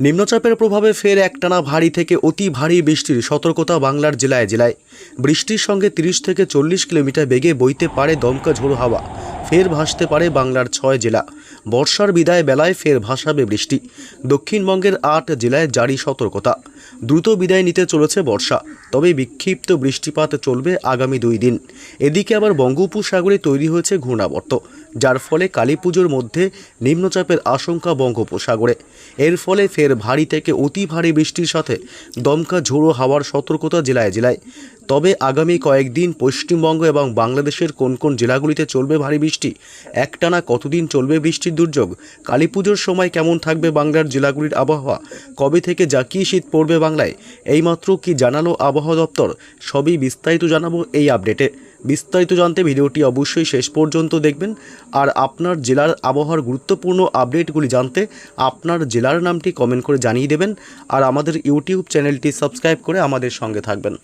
নিম্নচাপের প্রভাবে ফের একটানা ভারী থেকে অতি ভারী বৃষ্টির সতর্কতা বাংলার জেলায় জেলায়। বৃষ্টির সঙ্গে তিরিশ থেকে চল্লিশ কিলোমিটার বেগে বইতে পারে দমকা ঝোড়ো হাওয়া। ফের ভাসতে পারে বাংলার ছয় জেলা। বর্ষার বিদায় বেলায় ফের ভাসাবে বৃষ্টি। দক্ষিণবঙ্গের আট জেলায় জারি সতর্কতা। দ্রুত বিদায় নিতে চলেছে বর্ষা। তবে বিক্ষিপ্ত বৃষ্টিপাত চলবে আগামী দুই দিন। এদিকে আবার বঙ্গোপসাগরে তৈরি হয়েছে ঘূর্ণাবর্ত। যার ফলে কালী পুজোর মধ্যে নিম্নচাপের আশঙ্কা বঙ্গোপসাগরে। এর ফলে ফের ভারী থেকে অতি ভারী বৃষ্টির সাথে দমকা ঝোড়ো হাওয়ার সতর্কতা জেলায় জেলায়। তবে আগামী কয়েকদিন পশ্চিমবঙ্গ এবং বাংলাদেশের কোন কোন জেলাগুলিতে চলবে ভারী বৃষ্টি, একটানা কতদিন চলবে বৃষ্টির দুর্যোগ কালী পুজোর সময় কেমন থাকবে বাংলার জেলাগুলির আবহাওয়া, কবে থেকে জাকিয়ে শীত পড়বে বাংলায়, এইমাত্র কি জানালো আবহাওয়া দপ্তর, সবই বিস্তারিত জানাব এই আপডেটে। বিস্তারিত জানতে ভিডিওটি অবশ্যই শেষ পর্যন্ত দেখবেন। আর আপনার জেলার আবহাওয়ার গুরুত্বপূর্ণ আপডেটগুলি জানতে আপনার জেলার নামটি কমেন্ট করে জানিয়ে দেবেন আর আমাদের ইউটিউব চ্যানেলটি সাবস্ক্রাইব করে আমাদের সঙ্গে থাকবেন।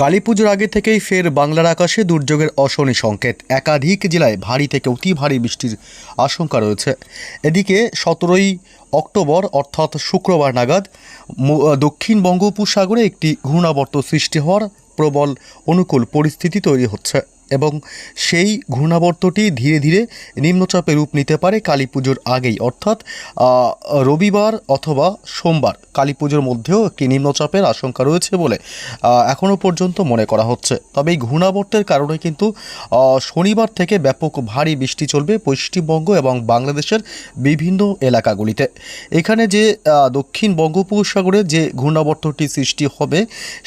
কালী পুজোর আগে থেকেই ফের বাংলার আকাশে দুর্যোগের অশনি সংকেত। একাধিক জেলায় ভারী থেকে অতি ভারী বৃষ্টির আশঙ্কা রয়েছে। এদিকে সতেরোই অক্টোবর, অর্থাৎ শুক্রবার নাগাদ দক্ষিণ বঙ্গোপসাগরে একটি ঘূর্ণাবর্ত সৃষ্টি হওয়ার প্রবল অনুকূল পরিস্থিতি তৈরি হচ্ছে। এবং সেই ঘূর্ণাবর্তটি ধীরে ধীরে নিম্নচাপে রূপ নিতে পারে কালী পুজোর আগেই। অর্থাৎ রবিবার অথবা সোমবার কালী পুজোর মধ্যেও একটি নিম্নচাপের আশঙ্কা রয়েছে বলে এখনও পর্যন্ত মনে করা হচ্ছে। তবে এই ঘূর্ণাবর্তের কারণে কিন্তু শনিবার থেকে ব্যাপক ভারী বৃষ্টি চলবে পশ্চিমবঙ্গ এবং বাংলাদেশের বিভিন্ন এলাকাগুলিতে। এখানে যে দক্ষিণ বঙ্গোপসাগরে যে ঘূর্ণাবর্তটি সৃষ্টি হবে,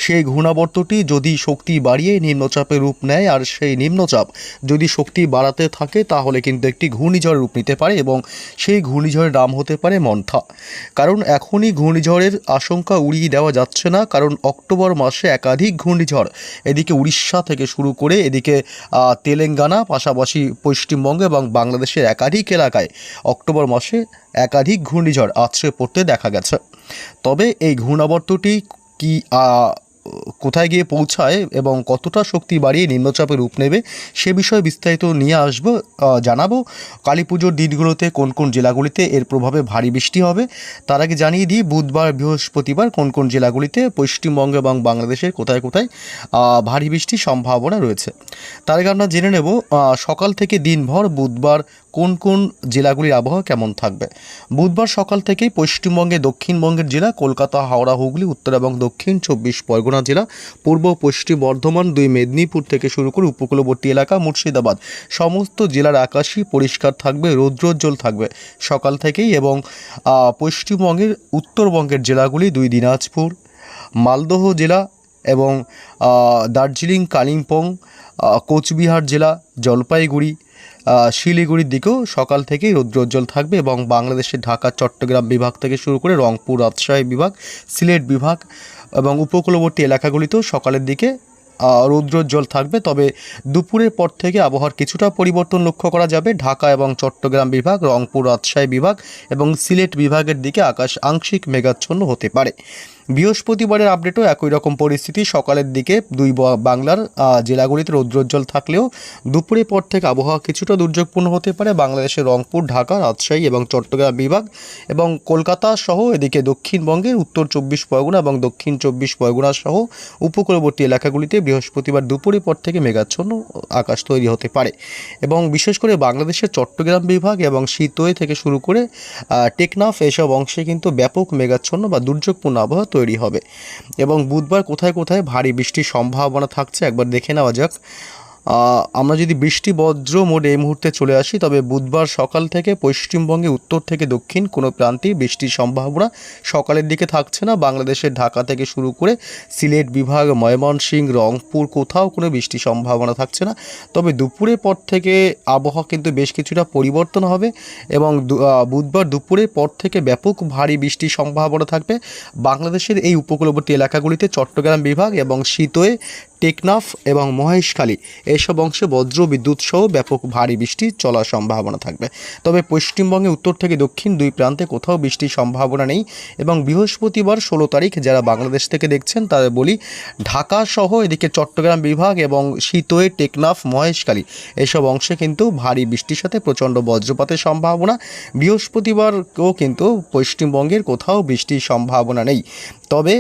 সেই ঘূর্ণাবর্তটি যদি শক্তি বাড়িয়ে নিম্নচাপে রূপ নেয় আর সেই নিম্নচাপ। যদি শক্তি বাড়াতে থাকে, তাহলে কিন্তু একটি ঘূর্ণিঝড় রূপ নিতে পারে এবং সেই ঘূর্ণিঝড়ের নাম হতে পারে মন্থা। কারণ এখনই ঘূর্ণিঝড়ের আশঙ্কা উড়িয়ে দেওয়া যাচ্ছে না, কারণ অক্টোবর মাসে একাধিক ঘূর্ণিঝড় এদিকে উড়িষ্যা থেকে শুরু করে এদিকে তেলেঙ্গানা, পাশাপাশি পশ্চিমবঙ্গ এবং বাংলাদেশের একাধিক এলাকায় অক্টোবর মাসে একাধিক ঘূর্ণিঝড় আছড়ে পড়তে দেখা গেছে। তবে এই ঘূর্ণাবর্তটি কি কোথায় গিয়ে পৌঁছায় এবং কতটা শক্তি বাড়িয়ে নিম্নচাপে রূপ নেবে সে বিষয়ে বিস্তারিত নিয়ে আসব জানাব। কালী পুজোর দিনগুলোতে কোন কোন জেলাগুলিতে এর প্রভাবে ভারী বৃষ্টি হবে তার আগে জানিয়ে দিই, বুধবার, বৃহস্পতিবার কোন কোন জেলাগুলিতে পশ্চিমবঙ্গ এবং বাংলাদেশের কোথায় কোথায় ভারী বৃষ্টির সম্ভাবনা রয়েছে। তার আগে আমরা জেনে নেব সকাল থেকে দিনভর বুধবার কোন কোন জেলাগুলির আবহাওয়া কেমন থাকবে। বুধবার সকাল থেকেই পশ্চিমবঙ্গে দক্ষিণবঙ্গের জেলা, কলকাতা, হাওড়া, হুগলি, উত্তর এবং দক্ষিণ চব্বিশ পরগনা জেলা, পূর্ব পশ্চিম বর্ধমান, দুই মেদিনীপুর থেকে শুরু করে উপকূলবর্তী এলাকা, মুর্শিদাবাদ। সমস্ত জেলার আকাশই পরিষ্কার থাকবে, রৌদ্রোজ্জ্বল থাকবে। সকাল থেকেই এবং পশ্চিমবঙ্গের উত্তরবঙ্গের জেলাগুলি দুই, দিনাজপুর, মালদহ জেলা এবং দার্জিলিং, কালিম্পং কোচবিহার জেলা, জলপাইগুড়ি শিলিগুড়ির দিকেও সকাল থেকেই রৌদ্রোজ্জ্বল থাকবে এবং বাংলাদেশের ঢাকা, চট্টগ্রাম বিভাগ থেকে শুরু করে রংপুর, রাজশাহী বিভাগ, সিলেট বিভাগ এবং উপকূলবর্তী এলাকাগুলিতেও সকালের দিকে রৌদ্রোজ্জ্বল থাকবে। তবে দুপুরের পর থেকে আবহাওয়ার কিছুটা পরিবর্তন লক্ষ্য করা যাবে। ঢাকা এবং চট্টগ্রাম বিভাগ, রংপুর, রাজশাহী বিভাগ এবং সিলেট বিভাগের দিকে আকাশ আংশিক মেঘাচ্ছন্ন হতে পারে। বৃহস্পতিবারের আপডেটও একই রকম পরিস্থিতি। সকালের দিকে দুই বাংলার জেলাগুলিতে রৌদ্রোজ্জ্বল থাকলেও দুপুরের পর থেকে আবহাওয়া কিছুটা দুর্যোগপূর্ণ হতে পারে। বাংলাদেশের রংপুর, ঢাকা, রাজশাহী এবং চট্টগ্রাম বিভাগ এবং কলকাতা সহ এদিকে দক্ষিণবঙ্গের, উত্তর চব্বিশ পরগনা এবং দক্ষিণ চব্বিশ পরগনা সহ উপকূলবর্তী এলাকাগুলিতে বৃহস্পতিবার দুপুরের পর থেকে মেঘাচ্ছন্ন আকাশ তৈরি হতে পারে এবং বিশেষ করে বাংলাদেশের চট্টগ্রাম বিভাগ এবং শীতোয় থেকে শুরু করে টেকনাফ এসব অংশে কিন্তু ব্যাপক মেঘাচ্ছন্ন বা দুর্যোগপূর্ণ আবহাওয়া তৈরি হবে। এবং বুধবার কোথায় কোথায় ভারী বৃষ্টির সম্ভাবনা থাকছে একবার দেখে নেওয়া যাক। আমরা যদি বৃষ্টি বজ্র মোডে এই মুহূর্তে চলে আসি, তবে বুধবার সকাল থেকে পশ্চিমবঙ্গে, উত্তর থেকে দক্ষিণ কোনো প্রান্তেই বৃষ্টির সম্ভাবনা সকালের দিকে থাকছে না। বাংলাদেশের ঢাকা থেকে শুরু করে সিলেট বিভাগ, ময়মনসিংহ, রংপুর কোথাও কোনো বৃষ্টির সম্ভাবনা থাকছে না। তবে দুপুরের পর থেকে আবহাওয়া কিন্তু বেশ কিছুটা পরিবর্তন হবে এবং বুধবার দুপুরের পর থেকে ব্যাপক ভারী বৃষ্টির সম্ভাবনা থাকবে। বাংলাদেশের এই উপকূলবর্তী এলাকাগুলিতে চট্টগ্রাম বিভাগ এবং শীতোয় টেকনাফ এবং মহেশখালী, এসব অংশে বজ্র বিদ্যুৎ সহ ব্যাপক ভারী বৃষ্টি চলার সম্ভাবনা থাকবে। তবে পশ্চিমবঙ্গে উত্তর থেকে দক্ষিণ দুই প্রান্তে কোথাও বৃষ্টির সম্ভাবনা নেই এবং বৃহস্পতিবার ষোলো তারিখ যারা বাংলাদেশ থেকে দেখছেন তাদের বলি ঢাকা সহ এদিকে চট্টগ্রাম বিভাগ এবং শীতয়ে টেকনাফ, মহেশখালী, এসব অংশে কিন্তু ভারী বৃষ্টির সাথে প্রচণ্ড বজ্রপাতের সম্ভাবনা। বৃহস্পতিবারও কিন্তু পশ্চিমবঙ্গের কোথাও বৃষ্টির সম্ভাবনা নেই। তবে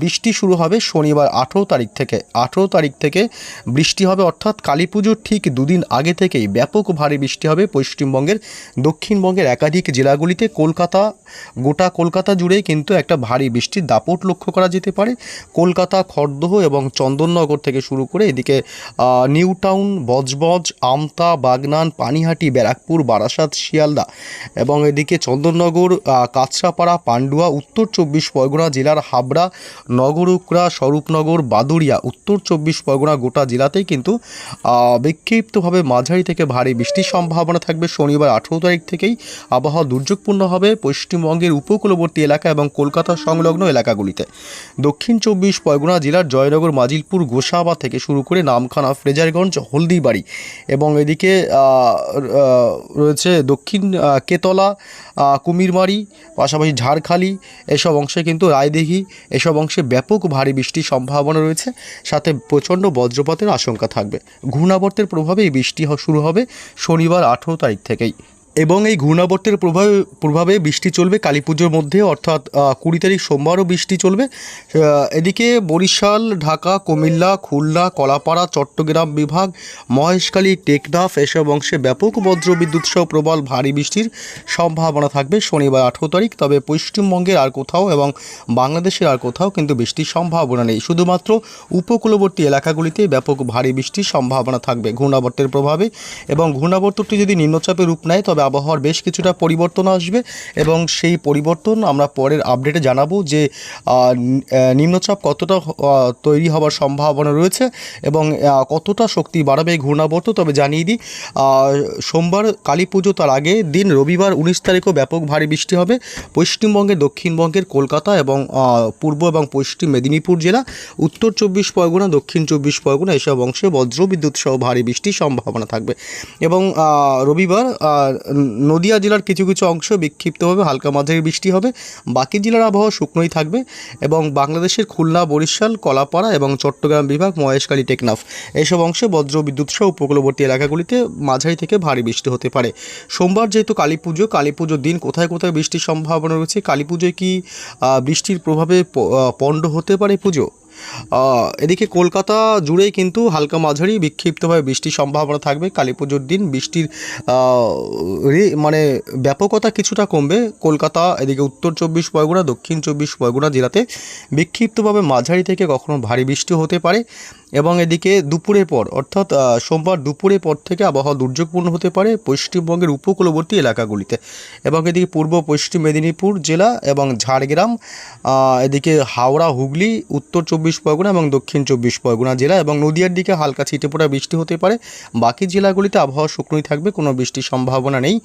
বৃষ্টি শুরু হবে শনিবার আঠেরো তারিখ থেকে আঠেরো তারিখ থেকে বৃষ্টি হবে অর্থাৎ কালী পুজোর ঠিক দুদিন আগে থেকেই ব্যাপক ভারী বৃষ্টি হবে পশ্চিমবঙ্গের। দক্ষিণবঙ্গের একাধিক জেলাগুলিতে কলকাতা গোটা কলকাতা জুড়েই কিন্তু একটা ভারী বৃষ্টির দাপট লক্ষ্য করা যেতে পারে। কলকাতা খড়দহ এবং চন্দননগর থেকে শুরু করে এদিকে নিউ টাউন বজবজ আমতা বাগনান পানিহাটি ব্যারাকপুর বারাসাত শিয়ালদা এবং এদিকে চন্দননগর আহ, কাঁচরাপাড়া পান্ডুয়া উত্তর চব্বিশ পরগনা জেলার হাবড়া নগরুকরা স্বরূপনগর বাদুড়িয়া উত্তর চব্বিশ পরগনা গোটা জেলাতেই কিন্তু বিক্ষিপ্তভাবে মাঝারি থেকে ভারী বৃষ্টির সম্ভাবনা থাকবে। শনিবার আঠেরো তারিখ থেকেই আবহাওয়া দুর্যোগপূর্ণ হবে পশ্চিমবঙ্গের উপকূলবর্তী এলাকা এবং কলকাতা সংলগ্ন এলাকাগুলিতে। দক্ষিণ চব্বিশ পরগনা জেলার জয়নগর, মাজিলপুর, গোসাবা থেকে শুরু করে নামখানা, ফ্রেজারগঞ্জ, হলদিবাড়ি এবং এদিকে রয়েছে দক্ষিণ কেতলা কুমিরমারি, পাশাপাশি ঝাড়খালি এসব অংশে কিন্তু রায়দিঘি এসব অংশে ব্যাপক ভারী বৃষ্টির সম্ভাবনা রয়েছে। সাথে প্রচণ্ড বজ্রপাতের আশঙ্কা থাকবে। ঘূর্ণাবর্তের প্রভাবে এই বৃষ্টি শুরু হবে শনিবার আঠেরো তারিখ থেকেই। এবং এই ঘূর্ণাবর্তের প্রভাবে প্রভাবে বৃষ্টি চলবে কালী পুজোর মধ্যে, অর্থাৎ কুড়ি তারিখ সোমবারও বৃষ্টি চলবে। এদিকে বরিশাল, ঢাকা, কুমিল্লা, খুলনা, কলাপাড়া, চট্টগ্রাম বিভাগ, মহেশখালী, টেকনাফ এসব অংশে ব্যাপক বজ্রবিদ্যুৎ সহ প্রবল ভারী বৃষ্টির সম্ভাবনা থাকবে শনিবার আঠেরো তারিখ। তবে পশ্চিমবঙ্গের আর কোথাও এবং বাংলাদেশের আর কোথাও কিন্তু বৃষ্টির সম্ভাবনা নেই। শুধুমাত্র উপকূলবর্তী এলাকাগুলিতে ব্যাপক ভারী বৃষ্টির সম্ভাবনা থাকবে ঘূর্ণাবর্তের প্রভাবে এবং ঘূর্ণাবর্তটি যদি নিম্নচাপে রূপ নেয়, তবে আবহাওয়ার বেশ কিছুটা পরিবর্তন আসবে এবং সেই পরিবর্তন আমরা পরের আপডেটে জানাব যে নিম্নচাপ কতটা তৈরি হওয়ার সম্ভাবনা রয়েছে এবং কতটা শক্তি বাড়াবে এই ঘূর্ণাবর্ত। তবে জানিয়ে দিই সোমবার কালী পুজো তার আগে, দিন রবিবার উনিশ তারিখও ব্যাপক ভারী বৃষ্টি হবে। পশ্চিমবঙ্গের, দক্ষিণবঙ্গের কলকাতা এবং পূর্ব এবং পশ্চিম মেদিনীপুর জেলা, উত্তর চব্বিশ পরগনা, দক্ষিণ চব্বিশ পরগনা এসব অংশে বজ্রবিদ্যুৎ সহ ভারী বৃষ্টির সম্ভাবনা থাকবে। এবং রবিবার নদিয়া জেলার কিছু কিছু অংশ বিক্ষিপ্তভাবে হালকা মাঝারি বৃষ্টি হবে। বাকি জেলার আবহাওয়া শুকনোই থাকবে এবং বাংলাদেশের খুলনা, বরিশাল, কলাপাড়া এবং চট্টগ্রাম বিভাগ, মহেশখালী, টেকনাফ। এইসব অংশে বজ্র বিদ্যুৎ সহ উপকূলবর্তী এলাকাগুলিতে মাঝারি থেকে ভারী বৃষ্টি হতে পারে। সোমবার যেহেতু কালী পুজো, কালী পুজোর দিন কোথায় কোথায় বৃষ্টির সম্ভাবনা রয়েছে, কালী পুজোয় কি বৃষ্টির প্রভাবে পণ্ড হতে পারে পুজো? এদিকে কলকাতা জুড়েই কিন্তু হালকা মাঝারি বিক্ষিপ্তভাবে বৃষ্টির সম্ভাবনা থাকবে। কালী পুজোর দিন বৃষ্টির মানে ব্যাপকতা কিছুটা কমবে। কলকাতা, এদিকে উত্তর চব্বিশ পরগনা, দক্ষিণ চব্বিশ পরগনা জেলাতে বিক্ষিপ্তভাবে মাঝারি থেকে কখনো ভারী বৃষ্টি হতে পারে এবং এদিকে দুপুরের পর, অর্থাৎ সোমবার দুপুরের পর থেকে আবহাওয়া দুর্যোগপূর্ণ হতে পারে পশ্চিমবঙ্গের উপকূলবর্তী এলাকাগুলিতে এবং এদিকে পূর্ব পশ্চিম মেদিনীপুর জেলা এবং ঝাড়গ্রাম এদিকে হাওড়া, হুগলি, উত্তর চব্বিশ পরগনা এবং দক্ষিণ চব্বিশ পরগনা জেলা এবং নদিয়ার দিকে হালকা ছিটেফোঁটা বৃষ্টি হতে পারে। বাকি জেলাগুলিতে আবহাওয়া শুকনোই থাকবে, কোনো বৃষ্টির সম্ভাবনা নেই।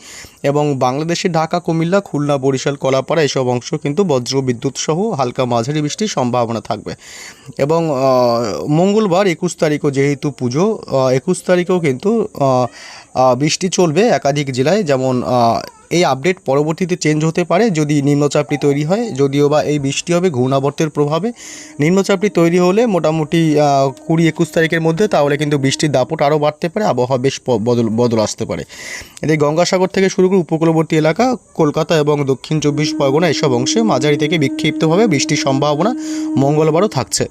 এবং বাংলাদেশের ঢাকা, কুমিল্লা, খুলনা, বরিশাল, কলাপাড়া এসব অংশ কিন্তু বজ্র বিদ্যুৎ সহ হালকা মাঝারি বৃষ্টির সম্ভাবনা থাকবে। এবং মঙ্গলবার একুশ তারিখও যেহেতু পুজো একুশ তারিখেও কিন্তু বৃষ্টি চলবে একাধিক জেলায়। যেমন এই আপডেট পরবর্তীতে চেঞ্জ হতে পারে যদি নিম্নচাপটি তৈরি হয়, যদিও বা এই বৃষ্টি হবে ঘূর্ণাবর্তের প্রভাবে। নিম্নচাপটি তৈরি হলে মোটামুটি কুড়ি একুশ তারিখের মধ্যে তাহলে কিন্তু বৃষ্টির দাপট আরও বাড়তে পারে, আবহাওয়া বেশ বদল বদল আসতে পারে। এদিকে গঙ্গাসাগর থেকে শুরু করে উপকূলবর্তী এলাকা, কলকাতা এবং দক্ষিণ চব্বিশ পরগনা এসব অংশে মাঝারি থেকে বিক্ষিপ্তভাবে বৃষ্টির সম্ভাবনা মঙ্গলবারও থাকছে।